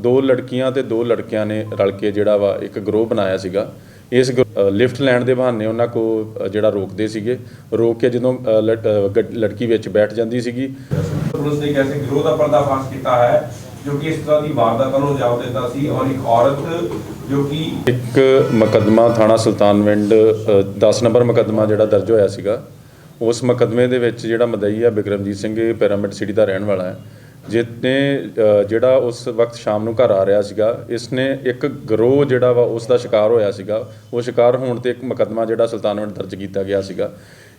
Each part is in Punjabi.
ਦੋ ਲੜਕੀਆਂ ਤੇ ਦੋ ਲੜਕਿਆਂ ਨੇ ਰਲ ਕੇ ਜਿਹੜਾ ਵਾ ਇੱਕ ਗਰੋਹ ਬਣਾਇਆ ਸੀਗਾ। ਇਸ ਲਿਫਟ ਲੈਣ ਦੇ ਬਹਾਨੇ ਉਹਨਾਂ ਕੋ ਜਿਹੜਾ ਰੋਕਦੇ ਸੀਗੇ। ਰੋਕ ਕੇ ਜਦੋਂ ਲੜਕੀ ਵਿੱਚ ਬੈਠ ਜਾਂਦੀ ਸੀਗੀ। ਪੁਲਿਸ ਨੇ ਇੱਕ ਐਸੇ ਗਿਰੋਹ ਦਾ ਪਰਦਾਫਾਸ਼ ਕੀਤਾ ਹੈ ਜੋ ਕਿ ਇਸ ਤਰ੍ਹਾਂ ਦੀ ਵਾਰਦਾਤਾਂ ਨੂੰ ਅੰਜਾਮ ਦਿੰਦਾ ਸੀ ਔਰ ਇੱਕ ਔਰਤ ਜੋ ਕਿ ਇੱਕ ਮੁਕੱਦਮਾ ਥਾਣਾ ਸੁਲਤਾਨਵਿੰਡ 10 ਨੰਬਰ ਮੁਕੱਦਮਾ ਜਿਹੜਾ ਦਰਜ ਹੋਇਆ ਸੀਗਾ। ਉਸ ਮੁਕੱਦਮੇ ਦੇ ਵਿੱਚ ਜਿਹੜਾ ਮਦਈ ਆ ਬਿਕਰਮਜੀਤ ਸਿੰਘ ਇਹ ਪਿਰਾਮਿਡ ਸਿਟੀ ਦਾ ਰਹਿਣ ਵਾਲਾ ਹੈ। ਜਿਸਨੇ ਜਿਹੜਾ ਉਸ ਵਕਤ ਸ਼ਾਮ ਨੂੰ ਘਰ ਆ ਰਿਹਾ ਸੀਗਾ, ਇਸਨੇ ਇੱਕ ਗਰੋਹ ਜਿਹੜਾ ਵਾ ਉਸ ਦਾ ਸ਼ਿਕਾਰ ਹੋਇਆ ਸੀਗਾ। ਉਹ ਸ਼ਿਕਾਰ ਹੋਣ ਤੇ ਇੱਕ ਮੁਕੱਦਮਾ ਜਿਹੜਾ ਸੁਲਤਾਨਵਿੰਡ ਦਰਜ ਕੀਤਾ ਗਿਆ ਸੀਗਾ।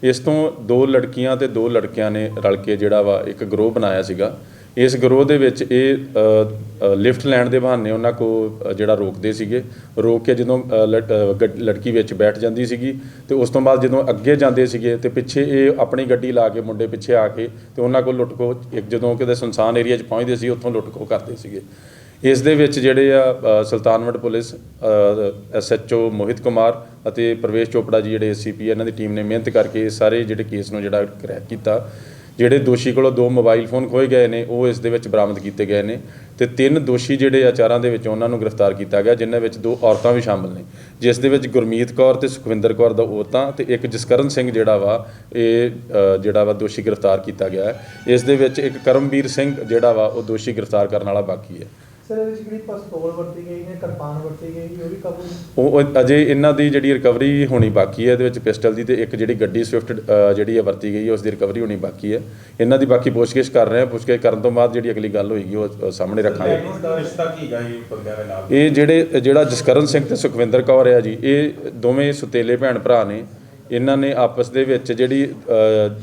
ਇਸ ਤੋਂ ਦੋ ਲੜਕੀਆਂ ਤੇ ਦੋ ਲੜਕਿਆਂ ਨੇ ਰਲ ਕੇ ਜਿਹੜਾ ਵਾ ਇੱਕ ਗਰੋਹ ਬਣਾਇਆ ਸੀਗਾ। ਇਸ ਗਰੋਹ ਦੇ ਵਿੱਚ ਇਹ ਲਿਫਟ ਲੈਣ ਦੇ ਬਹਾਨੇ ਉਹਨਾਂ ਕੋ ਜਿਹੜਾ ਰੋਕਦੇ ਸੀਗੇ। ਰੋਕ ਕੇ ਜਦੋਂ ਅ, ਲੜਕੀ ਵਿੱਚ ਬੈਠ ਜਾਂਦੀ ਸੀਗੀ ਤੇ ਉਸ ਤੋਂ ਬਾਅਦ ਜਦੋਂ ਅੱਗੇ ਜਾਂਦੇ ਸੀਗੇ ਤੇ ਪਿੱਛੇ ਇਹ ਆਪਣੀ ਗੱਡੀ ਲਾ ਕੇ ਮੁੰਡੇ ਪਿੱਛੇ ਆ ਕੇ ਤੇ ਉਹਨਾਂ ਕੋਲ ਲੁੱਟ ਖੋ ਇੱਕ ਜਦੋਂ ਕਿਤੇ ਸੁਨਸਾਨ ਏਰੀਆ 'ਚ ਪਹੁੰਚਦੇ ਸੀ ਉੱਥੋਂ ਲੁੱਟ ਖੋ ਕਰਦੇ ਸੀਗੇ। ਇਸ ਦੇ ਵਿੱਚ ਜਿਹੜੇ ਆ ਅ, ਸੁਲਤਾਨਵਿੰਡ ਪੁਲਿਸ ਐਸਐਚਓ ਮੋਹਿਤ ਕੁਮਾਰ ਅਤੇ ਪ੍ਰਵੇਸ਼ ਚੋਪੜਾ ਜੀ ਜਿਹੜੇ ਐਸਸੀਪੀ ਇਹਨਾਂ ਦੀ ਟੀਮ ਨੇ ਮਿਹਨਤ ਕਰਕੇ ਇਹ ਸਾਰੇ ਜਿਹੜੇ ਕੇਸ ਨੂੰ ਜਿਹੜਾ ਕਰੈਕ ਕੀਤਾ। ਜਿਹੜੇ ਦੋਸ਼ੀ ਕੋਲੋਂ ਦੋ ਮੋਬਾਈਲ ਫੋਨ ਖੋਏ ਗਏ ਨੇ, ਉਹ ਇਸ ਦੇ ਵਿੱਚ ਬਰਾਮਦ ਕੀਤੇ ਗਏ ਨੇ ਤੇ ਤਿੰਨ ਦੋਸ਼ੀ ਜਿਹੜੇ ਆਚਾਰਾਂ ਦੇ ਵਿੱਚ ਉਹਨਾਂ ਨੂੰ ਗ੍ਰਿਫਤਾਰ ਕੀਤਾ ਗਿਆ, ਜਿਨ੍ਹਾਂ ਵਿੱਚ ਦੋ ਔਰਤਾਂ ਵੀ ਸ਼ਾਮਲ ਨੇ। ਜਿਸ ਦੇ ਵਿੱਚ ਗੁਰਮੀਤ ਕੌਰ ਤੇ ਸੁਖਵਿੰਦਰ ਕੌਰ ਦਾ ਔਰਤਾਂ ਤੇ ਇੱਕ ਜਸਕਰਨ ਸਿੰਘ ਜਿਹੜਾ ਵਾ, ਇਹ ਜਿਹੜਾ ਵਾ ਦੋਸ਼ੀ ਗ੍ਰਿਫਤਾਰ ਕੀਤਾ ਗਿਆ ਇਸ ਦੇ ਵਿੱਚ ਇੱਕ ਕਰਮਵੀਰ ਸਿੰਘ ਜਿਹੜਾ ਵਾ, ਉਹ ਦੋਸ਼ੀ ਗ੍ਰਿਫਤਾਰ ਕਰਨ ਵਾਲਾ ਬਾਕੀ ਹੈ। ਸਰ ਇਹਦੇ ਵਿੱਚ ਜਿਹੜੀ ਪਿਸਤੌਲ ਵਰਤੀ ਗਈ ਨੇ ਕਿਰਪਾਨ ਵਰਤੀ ਗਈ ਉਹ ਵੀ ਕਾਬੂ ਉਹ ਉਹ ਅਜੇ ਇਹਨਾਂ ਦੀ ਜਿਹੜੀ ਰਿਕਵਰੀ ਹੋਣੀ ਬਾਕੀ ਹੈ ਇਹਦੇ ਵਿੱਚ ਪਿਸਟਲ ਦੀ ਤੇ ਇੱਕ ਜਿਹੜੀ ਗੱਡੀ ਸਵਿਫਟ ਜਿਹੜੀ ਹੈ ਵਰਤੀ ਗਈ ਹੈ ਉਸ ਦੀ ਰਿਕਵਰੀ ਹੋਣੀ ਬਾਕੀ ਹੈ। ਇਹਨਾਂ ਦੀ ਬਾਕੀ ਪੁੱਛਗਿੱਛ ਕਰ ਰਹੇ ਹਾਂ ਪੁੱਛਗਿੱਛ ਕਰਨ ਤੋਂ ਬਾਅਦ ਜਿਹੜੀ ਅਗਲੀ ਗੱਲ ਹੋਏਗੀ ਉਹ ਸਾਹਮਣੇ ਰੱਖਾਂਗੇ। ਰਿਸ਼ਤਾ ਕੀ ਇਹ ਬੰਦਿਆਂ ਦੇ ਨਾਲ? ਇਹ ਜਿਹੜੇ ਜਿਹੜਾ ਜਸਕਰਨ ਸਿੰਘ ਤੇ ਸੁਖਵਿੰਦਰ ਕੌਰ ਆ ਜੀ ਇਹ ਦੋਵੇਂ ਸੁਤੇਲੇ ਭੈਣ ਭਰਾ ਨੇ। ਇਹਨਾਂ ਨੇ ਆਪਸ ਦੇ ਵਿੱਚ ਜਿਹੜੀ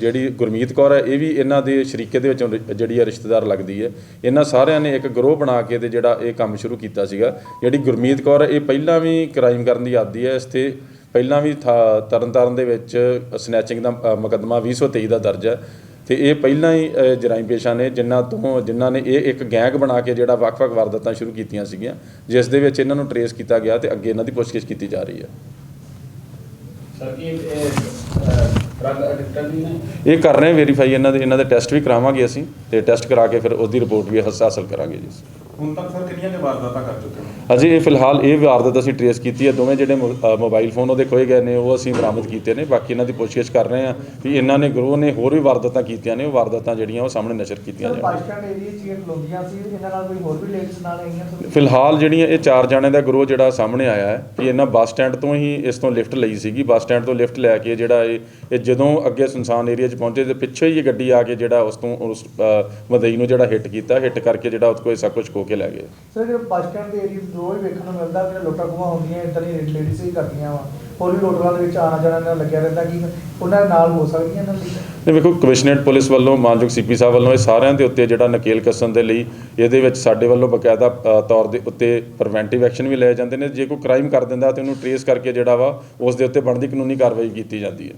ਜਿਹੜੀ ਗੁਰਮੀਤ ਕੌਰ ਹੈ ਇਹ ਵੀ ਇਹਨਾਂ ਦੇ ਸ਼ਰੀਕੇ ਦੇ ਵਿੱਚੋਂ ਜਿਹੜੀ ਹੈ ਰਿਸ਼ਤੇਦਾਰ ਲੱਗਦੀ ਹੈ। ਇਹਨਾਂ ਸਾਰਿਆਂ ਨੇ ਇੱਕ ਗਰੋਹ ਬਣਾ ਕੇ ਤੇ ਜਿਹੜਾ ਇਹ ਕੰਮ ਸ਼ੁਰੂ ਕੀਤਾ ਸੀਗਾ। ਜਿਹੜੀ ਗੁਰਮੀਤ ਕੌਰ ਇਹ ਪਹਿਲਾਂ ਵੀ ਕ੍ਰਾਈਮ ਕਰਨ ਦੀ ਆਦੀ ਹੈ। ਇਸ ਤੇ ਪਹਿਲਾਂ ਵੀ ਥਾ- ਤਰਨਤਾਰਨ ਦੇ ਵਿੱਚ ਸਨੈਚਿੰਗ ਦਾ ਅ, ਮੁਕੱਦਮਾ 2023 ਦਾ ਦਰਜ ਹੈ। ਤੇ ਇਹ ਪਹਿਲਾਂ ਹੀ ਜਰਾਇਮ ਜਰਾਈਮ ਪੇਸ਼ਾ ਨੇ ਜਿਨ੍ਹਾਂ ਤੋਂ ਜਿਨ੍ਹਾਂ ਨੇ ਇਹ ਇੱਕ ਗੈਂਗ ਬਣਾ ਕੇ ਜਿਹੜਾ ਵੱਖ-ਵੱਖ ਵਾਰਦਾਤਾਂ ਸ਼ੁਰੂ ਕੀਤੀਆਂ ਸੀਗੀਆਂ ਜਿਸ ਦੇ ਵਿੱਚ ਇਹਨਾਂ ਨੂੰ ਟਰੇਸ ਕੀਤਾ ਗਿਆ ਤੇ ਅੱਗੇ ਇਹਨਾਂ ਦੀ ਪੁੱਛਗਿੱਛ ਕੀਤੀ ਜਾ ਰਹੀ ਹੈ। ਇਹ ਕਰ ਰਹੇ ਵੈਰੀਫਾਈ ਇਹਨਾਂ ਦੇ ਇਹਨਾਂ ਦੇ ਟੈਸਟ ਵੀ ਕਰਾਵਾਂਗੇ ਅਸੀਂ ਤੇ ਟੈਸਟ ਕਰਾ ਕੇ ਫਿਰ ਉਹਦੀ ਰਿਪੋਰਟ ਵੀ ਹਾਸ- ਹਾਸਲ ਕਰਾਂਗੇ ਜੀ ਹੁਣ ਤੱਕ ਸਰ ਕਿੰਨੀਆਂ ਕੁ ਵਾਰਦਾਤਾਂ ਕਰ ਚੁੱਕੇ ਹੋ ਅਜੇ ਇਹ ਫਿਲਹਾਲ ਇਹ ਵਾਰਦਾਤ ਅਸੀਂ ਟਰੇਸ ਕੀਤੀ ਹੈ ਦੋਵੇਂ ਜਿਹੜੇ ਮੋਬਾਈਲ ਫੋਨ ਉਹਦੇ ਖੋਏ ਗਏ ਨੇ ਉਹ ਅਸੀਂ ਬਰਾਮਦ ਕੀਤੇ ਨੇ ਬਾਕੀ ਇਹਨਾਂ ਦੀ ਪੁੱਛਗਿੱਛ ਕਰ ਰਹੇ ਹਾਂ ਵੀ ਇਹਨਾਂ ਨੇ ਗਰੋਹ ਨੇ ਹੋਰ ਵੀ ਵਾਰਦਾਤਾਂ ਕੀਤੀਆਂ ਨੇ ਉਹ ਵਾਰਦਾਤਾਂ ਜਿਹੜੀਆਂ ਉਹ ਸਾਹਮਣੇ ਨਸ਼ਰ ਕੀਤੀਆਂ ਜਾਣ। ਸਟੈਂਡ ਏਰੀਆ 'ਚ ਇਹ ਖਲੋਂਦੀਆਂ ਸੀ ਇਹਨਾਂ ਨਾਲ ਕੋਈ ਹੋਰ ਵੀ ਲੇਡੀਜ਼ ਨਾਲ ਆਈਆਂ ਫਿਲਹਾਲ ਜਿਹੜੀਆਂ ਇਹ ਚਾਰ ਜਣਿਆਂ ਦਾ ਗਰੋਹ ਜਿਹੜਾ ਸਾਹਮਣੇ ਆਇਆ ਹੈ ਕਿ ਇਹਨਾਂ ਬੱਸ ਸਟੈਂਡ ਤੋਂ ਹੀ ਇਸ ਤੋਂ ਲਿਫਟ ਲਈ ਸੀਗੀ ਬੱਸ ਸਟੈਂਡ ਤੋਂ ਲਿਫਟ ਲੈ ਕੇ ਜਿਹੜਾ ਇਹ ਇਹ ਜਦੋਂ ਅੱਗੇ ਸੁਨਸਾਨ ਏਰੀਆ 'ਚ ਪਹੁੰਚੇ ਤੇ ਪਿੱਛੇ ਹੀ ਇਹ ਗੱਡੀ ਆ ਕੇ ਜਿਹੜਾ ਉਸ ਤੋਂ ਉਸ ਮਦਈ ਨੂੰ ਜਿਹੜਾ ਹਿੱਟ ਕੀਤਾ ਹਿੱਟ ਕਰਕੇ ਜਿਹੜਾ ਉਸ ਕੋਲ ਸਭ ਕੁਝ ਖੋ ਕੇ ਲੈ ਗਏ। ਸਰ ਜਿਹੜੇ ਬੱਸ ਸਟੈਂਡ ਦੇ ਏਰੀਆ ਰੋਜ਼ ਵੇਖਣ ਨੂੰ ਮਿਲਦਾ ਕਿ ਲੋਟਾ ਖੋਹਾਂ ਹੁੰਦੀਆਂ ਇਦਾਂ ਦੀ ਲੇਡੀਜ਼ ਹੀ ਕਰਦੀਆਂ ਵਾ। ਹੋਰ ਵੀ ਲੋਟਰਾਂ ਦੇ ਵਿੱਚ ਆਣਾ ਜਾਣਾ ਨਾਲ ਲੱਗਿਆ ਰਹਿੰਦਾ ਕਿ ਉਹਨਾਂ ਨਾਲ ਹੋ ਸਕਦੀਆਂ ਇਹਨਾਂ ਦੀ? ਤੇ ਵੇਖੋ ਕਮਿਸ਼ਨਰੇਟ ਪੁਲਿਸ ਵੱਲੋਂ ਮਾਨਯੋਗ ਸੀਪੀ ਸਾਹਿਬ ਵੱਲੋਂ ਇਹ ਸਾਰਿਆਂ ਦੇ ਉੱਤੇ ਜਿਹੜਾ ਨਕੇਲ ਕੱਸਣ ਦੇ ਲਈ ਇਹਦੇ ਵਿੱਚ ਸਾਡੇ ਵੱਲੋਂ ਬਕਾਇਦਾ ਅ, ਤੌਰ ਦੇ ਉੱਤੇ ਪ੍ਰੀਵੈਂਟਿਵ ਐਕਸ਼ਨ ਵੀ ਲਏ ਜਾਂਦੇ ਨੇ। ਜੇ ਕੋਈ ਕ੍ਰਾਈਮ ਕਰ ਦਿੰਦਾ ਤੇ ਉਹਨੂੰ ਟਰੇਸ ਕਰਕੇ ਜਿਹੜਾ ਵਾ ਉਸ ਦੇ ਉੱਤੇ ਬਣਦੀ ਕਾਨੂੰਨੀ ਕਾਰਵਾਈ ਕੀਤੀ ਜਾਂਦੀ ਹੈ।